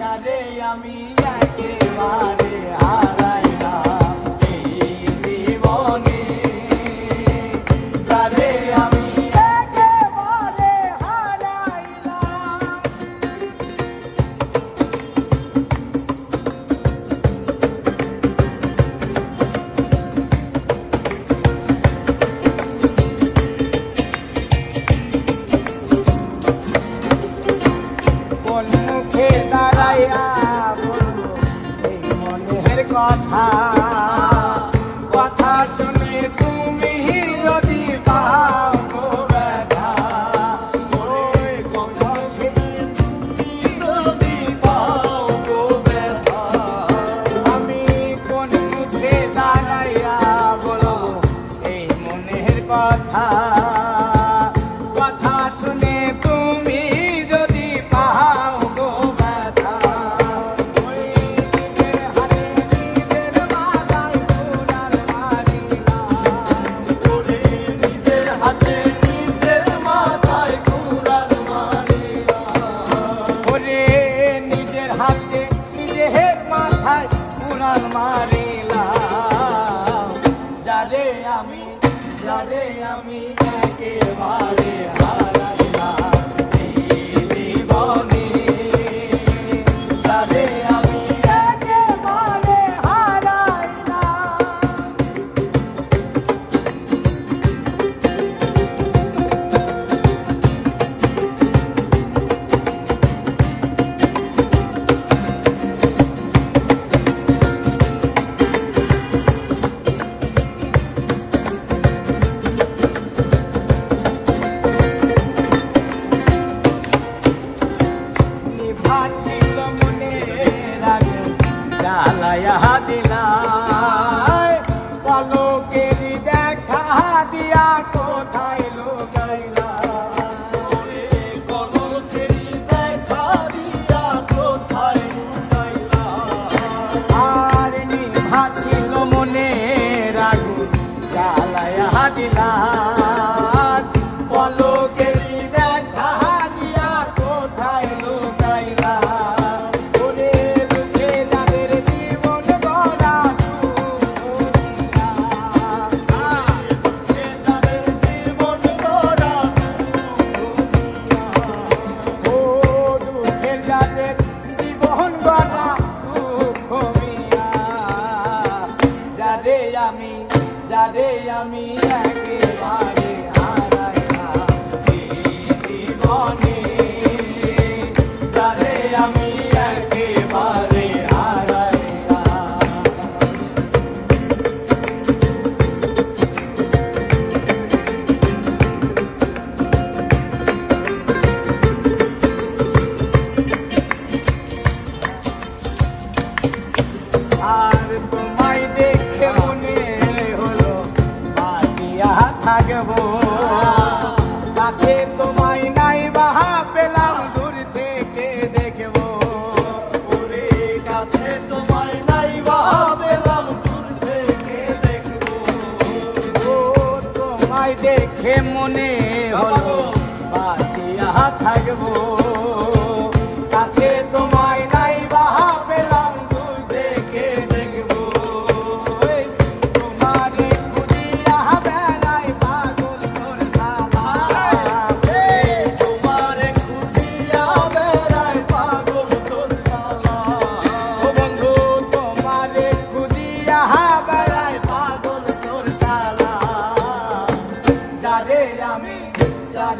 কারে আমি একেবারে। মারিলা যারে আমি যারে আমি একেবারে থাকব। কাছে তোমায় নাই বাহা পেলাম, দূর থেকে দেখব। ওরে কাছে তোমায় নাই বাহা পেলাম, দূর থেকে দেখব। ও তোমায় দেখে মনে হলো, বাঁচিয়া থাকব।